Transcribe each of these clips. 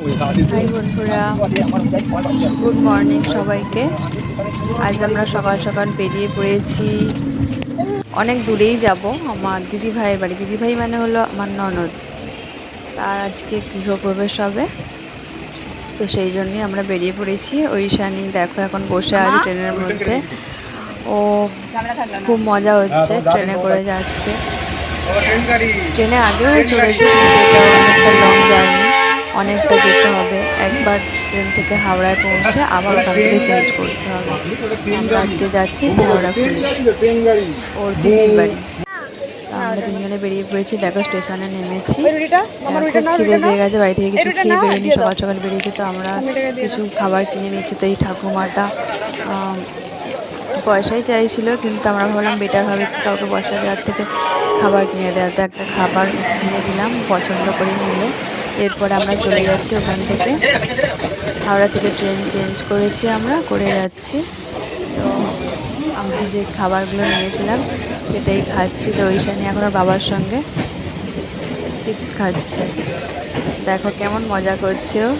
High বন্ধুরা good morning সবাইকে। আজ আমরা সকাল সকাল বেরিয়ে পড়েছি। অনেক দূরেই যাব, আমার দিদি ভাইয়ের বাড়ি। দিদি ভাই মানে হলো আমার ননদ। তার আজকে গৃহপ্রবেশ হবে। তো সেই জন্যই আমরা বেরিয়ে পড়েছি। ওই দেখো এখন বসে আছে ট্রেনের মধ্যে। ও খুব মজা হচ্ছে, ট্রেনে করে যাচ্ছে। ট্রেনে আগেও চলেছে অনেকটা লং জার্নি অনেকটা যেতে হবে। একবার ট্রেন থেকে হাওড়ায় পৌঁছে আবার ওখান থেকে চেঞ্জ করতে হবে। আমরা আজকে যাচ্ছি ফুলি ওর দিদির বাড়ি। আমরা তিনজনে বেরিয়ে পড়েছি। দেখো স্টেশনে নেমেছি। খিদে পেয়ে গেছে বাড়ি থেকে কিছু খেয়ে বেরোয়নি সকাল সকাল বেরিয়েছি। তো আমরা কিছু খাবার কিনে নিচ্ছি তো এই ঠাকুমাটা পয়সাই চাইছিল কিন্তু আমরা ভাবলাম বেটার হবে কাউকে পয়সা দেওয়ার থেকে খাবার কিনে দেওয়া তো একটা খাবার কিনে দিলাম পছন্দ করেই নিল। এরপর আমরা চলে যাচ্ছি ওখান থেকে। হাওড়া থেকে ট্রেন চেঞ্জ করেছি আমরা, করে যাচ্ছি। তো আমরা যে খাবারগুলো নিয়েছিলাম, সেটাই খাচ্ছি। তো ওইখানে এখন বাবার সঙ্গে চিপস খাচ্ছে। দেখো কেমন মজা করছে ও।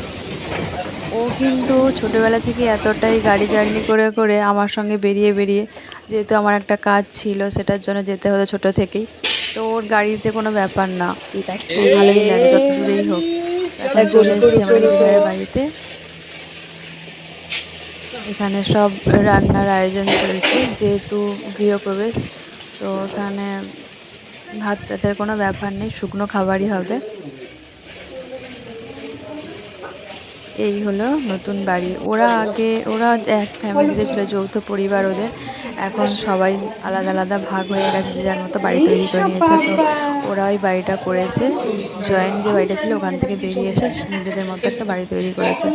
ও কিন্তু ছোটোবেলা থেকে এতটাই গাড়ি জার্নি করে করে আমার সঙ্গে বেরিয়ে বেরিয়ে যেহেতু আমার একটা কাজ ছিল, সেটার জন্য যেতে হতো ছোটো থেকেই। তো ওর গাড়িতে কোনো ব্যাপার না। ভালোই লাগে যত দূরেই হোক। এখন চলে এসছি আমাদের দিদিভাইয়ের বাড়িতে। এখানে সব রান্নার আয়োজন চলছে যেহেতু গৃহপ্রবেশ তো এখানে ভাত টাতের কোনো ব্যাপার নেই শুকনো খাবারই হবে। এই হলো নতুন বাড়ি। ওরা আগে ওরা এক ফ্যামিলিতে ছিল যৌথ পরিবার ওদের। এখন সবাই আলাদা আলাদা ভাগ হয়ে গেছে যে যার মতো বাড়ি তৈরি করে নিয়েছে। তো ওরা ওই বাড়িটা করেছে। জয়েন্ট যে বাড়িটা ছিল ওখান থেকে বেরিয়ে এসে নিজেদের মতো একটা বাড়ি তৈরি করেছে।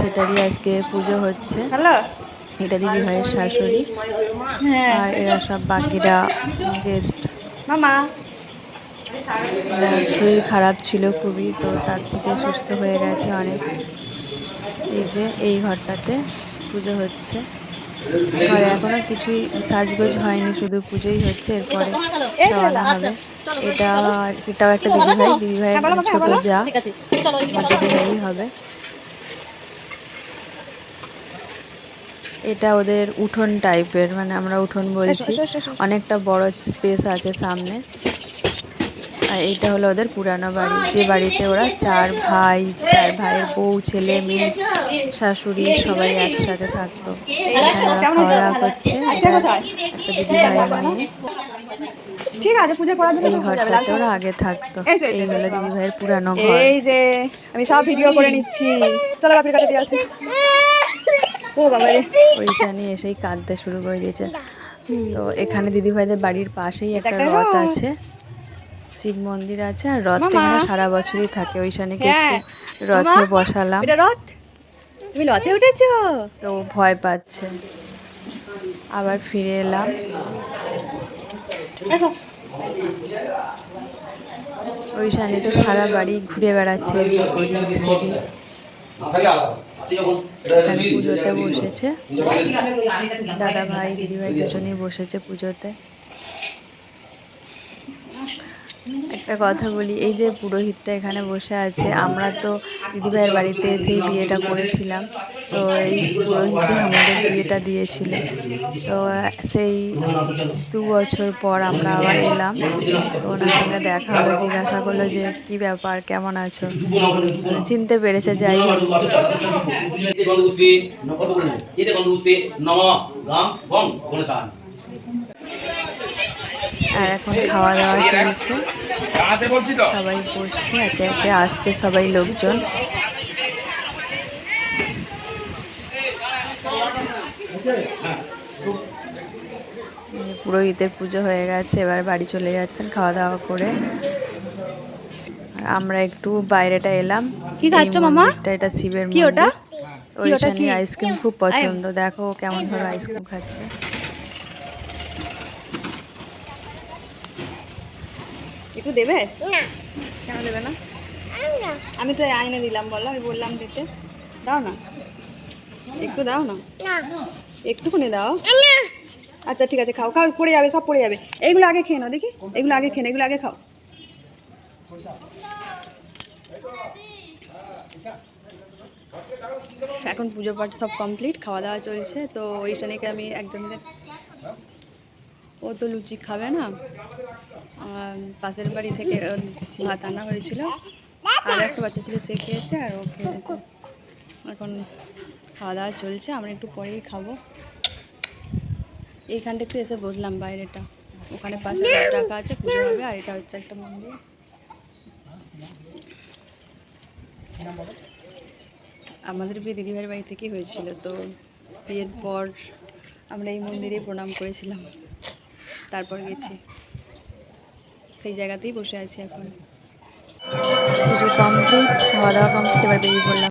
সেটারই আজকে পুজো হচ্ছে। এটা দিদি ভাইয়ের শাশুড়ি। হ্যাঁ। আর এরা সব বাকিরা গেস্ট। মামা। শরীর খারাপ ছিল খুবই তো তার থেকে সুস্থ হয়ে গেছে অনেক। এই যে এই ঘরটাতে পুজো হচ্ছে। ঘরে এখনও কিছুই সাজগোজ হয়নি শুধু পুজোই হচ্ছে। এরপরে আনা হবে। এটা এটাও একটা দিদিভাই। দিদিভাইয়ের মানে ছোট যা। দিদিভাই হবে। এটা ওদের উঠোন টাইপের মানে আমরা উঠোন বলছি। অনেকটা বড় স্পেস আছে সামনে। আর এইটা হলো ওদের পুরানো বাড়ি। যে বাড়িতে ওরা চার ভাই চার ভাইয়ের বউ ছেলে মেয়ে শাশুড়ি সবাই একসাথে থাকতো। খাওয়া দাওয়া করছে একটা দিদি ভাইয়ের মেয়ে। ঠিক আছে পুজো করার জন্য ঘরটাতে ওরা আগে থাকতো। এই হলো দিদি ভাইয়ের পুরানো ঘর। এই যে আমি সব ভিডিও করে নিচ্ছি। চলো বাপির কাছে দিয়ে আসি। ও বাবা রে। ওইখানে এসেই কাঁদতে শুরু করে দিয়েছে। তো এখানে দিদি ভাইদের বাড়ির পাশেই একটা রথ। আছে। শিব মন্দির আছে আর রথটা। এখানে সারা বছরই থাকে। ওইখানেকে হ্যাঁ। রথে বসালাম। এটা রথ? তুমি রথে উঠেছো? তো ভয় পাচ্ছে। আবার ফিরে এলাম। ওই শানিতে সারা বাড়ি ঘুরে বেড়াচ্ছে এদিক ওদিক সেদিক। এখানে পুজোতে বসেছে। দাদা ভাই দিদি ভাই দুজনেই বসেছে পুজোতে। একটা কথা বলি, এই যে পুরোহিতটা এখানে বসে আছে, আমরা তো দিদিভাইয়ের বাড়িতে এসেই বিয়েটা করেছিলাম, তো এই পুরোহিত আমাদের বিয়েটা দিয়েছিল। তো সেই দু বছর পর আমরা আবার এলাম, তো ওনার সঙ্গে দেখা হলো, জিজ্ঞাসা করল যে কি ব্যাপার, কেমন আছো? চিনতে পেরেছে, যাই হোক। আর এখন খাওয়া দাওয়া চলছে। সবাই বসছে একে একে আসছে সবাই লোকজন। পুরোহিতের পুজো হয়ে গেছে এবার বাড়ি চলে যাচ্ছেন খাওয়া দাওয়া করে আমরা একটু বাইরেটা এলাম। কি খাচ্ছ মামা? এটা শিবের কি ওটা? মন্দির। কি ওটা ওইখানে কি? আইসক্রিম খুব পছন্দ। দেখো কেমন ভাবে আইসক্রিম খাচ্ছে। একটু দেবে? কেন দেবে না? আমি তো আইনে দিলাম বলো আমি বললাম দিতে। দাও না। একটু দাও না। একটুখানি দাও। আচ্ছা ঠিক আছে খাও। খাও পড়ে যাবে সব পড়ে যাবে। এইগুলো আগে খেয়ে নাও দেখি। এগুলো আগে খেয়ে এগুলো আগে খাও। এখন পুজো পাঠ সব কমপ্লিট খাওয়া দাওয়া চলছে তো ওই শানিকে আমি একজনকে ও তো লুচি খাবে না। পাশের বাড়ি থেকে ভাত আনা হয়েছিল। আর একটা বাচ্চা ছিল, সে খেয়েছে আর ও খেয়েছে এখন খাওয়া দাওয়া চলছে, আমরা একটু পরেই খাব। এইখানটা একটু এসে বসলাম বাইরেটা। ওখানে পাশে রাখা আছে, পুজো হবে, আর এটা হচ্ছে একটা মন্দির। আমাদের বিয়ে দিদিভাইয়ের বাড়ি থেকেই হয়েছিল, তো বিয়ের পর আমরা এই মন্দিরে প্রণাম করেছিলাম। তারপর গেছি। সেই জায়গাতেই বসে আছি এখন। পুজো কমপ্লিট খাওয়া দাওয়া কমপ্লিট এবার বেরিয়ে পড়লাম।